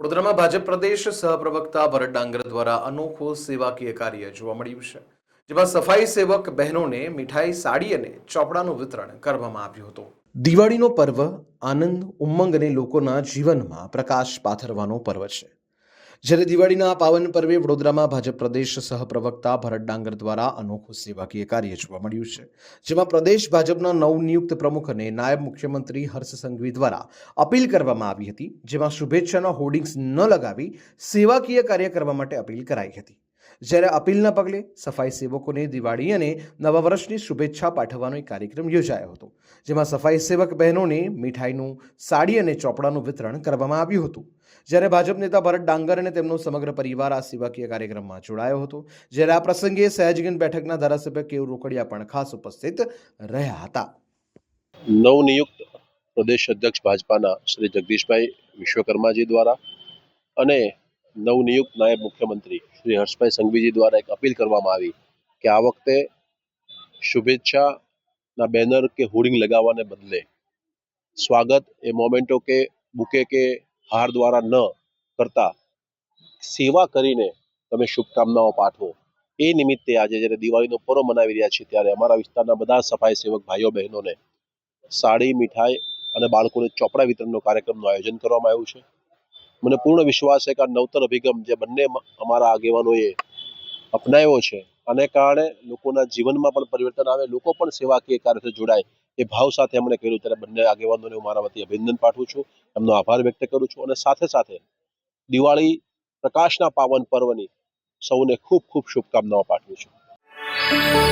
વડોદરામાં ભાજપ પ્રદેશ સહપ્રવક્તા ભરત ડાંગર દ્વારા અનોખો સેવાકીય કાર્ય જોવા મળ્યું છે, જેમાં સફાઈ સેવક બહેનોને મીઠાઈ, સાડી અને ચોપડાનું વિતરણ કરવામાં આવ્યું હતું. દિવાળીનો પર્વ આનંદ, ઉમંગ અને લોકોના જીવનમાં પ્રકાશ પાથરવાનો પર્વ છે. જ્યારે દિવાળીના પાવન પર્વે વડોદરામાં ભાજપ પ્રદેશ સહપ્રવક્તા ભરત ડાંગર દ્વારા અનોખું સેવાકીય કાર્ય જોવા મળ્યું છે, જેમાં પ્રદેશ ભાજપના નવનિયુક્ત પ્રમુખ અને નાયબ મુખ્યમંત્રી હર્ષ સંઘવી દ્વારા અપીલ કરવામાં આવી હતી, જેમાં શુભેચ્છાના હોર્ડિંગ્સ ન લગાવી સેવાકીય કાર્ય કરવા માટે અપીલ કરાઈ હતી. જ્યારે અપીલના પગલે સફાઈ સેવકોને દિવાળી અને નવા વર્ષની શુભેચ્છા પાઠવવાનો એક કાર્યક્રમ યોજાયો હતો, જેમાં સફાઈ સેવક બહેનોને મીઠાઈનું, સાડી અને ચોપડાનું વિતરણ કરવામાં આવ્યું હતું. જ્યારે ભાજપ નેતા ભરત ડાંગર અને તેમનો સમગ્ર પરિવાર આ સેવાકીય કાર્યક્રમમાં જોડાયો હતો, જ્યારે આ પ્રસંગે સયાજગંજ બેઠકના ધારાસભ્ય કેવ રોકડિયા પણ ખાસ ઉપસ્થિત રહ્યા હતા. નવનિયુક્ત પ્રદેશ અધ્યક્ષ ભાજપાના શ્રી જગદીશભાઈ વિશ્વકર્માજી દ્વારા અને નવનિયુક્ત નાયબ મુખ્યમંત્રી શ્રી હર્ષભાઈ સંઘવીજી દ્વારા એક અપીલ કરવામાં આવી કે આ વખતે શુભેચ્છાના બેનર કે હોર્ડિંગ લગાવવાને બદલે સ્વાગત એ મોમેન્ટો કે બુકે કે હાર દ્વારા ન કરતા સેવા કરીને તમે શુભકામનાઓ પાઠવો. એ નિમિત્તે આજે જ્યારે દિવાળીનો પર્વ મનાવી રહ્યા છીએ ત્યારે અમારા વિસ્તારના બધા સફાઈ સેવક ભાઈઓ બહેનોને સાડી, મીઠાઈ અને બાળકોને ચોપડા વિતરણનો કાર્યક્રમનું આયોજન કરવામાં આવ્યું છે. મને પૂર્ણ વિશ્વાસ છે કે આ નવતર અભિગમ જે બંને અમારા આગેવાનોએ અપનાવ્યો છે અને કારણે લોકોના જીવનમાં પણ પરિવર્તન આવે, લોકો પણ સેવાકીય કાર્યથી જોડાય એ ભાવ સાથે એમણે કર્યું. ત્યારે બંને આગેવાનોને હું મારા વતી અભિનંદન પાઠવું છું, એમનો આભાર વ્યક્ત કરું છું અને સાથે સાથે દિવાળી, પ્રકાશના પાવન પર્વની સૌને ખૂબ ખૂબ શુભકામનાઓ પાઠવું છું.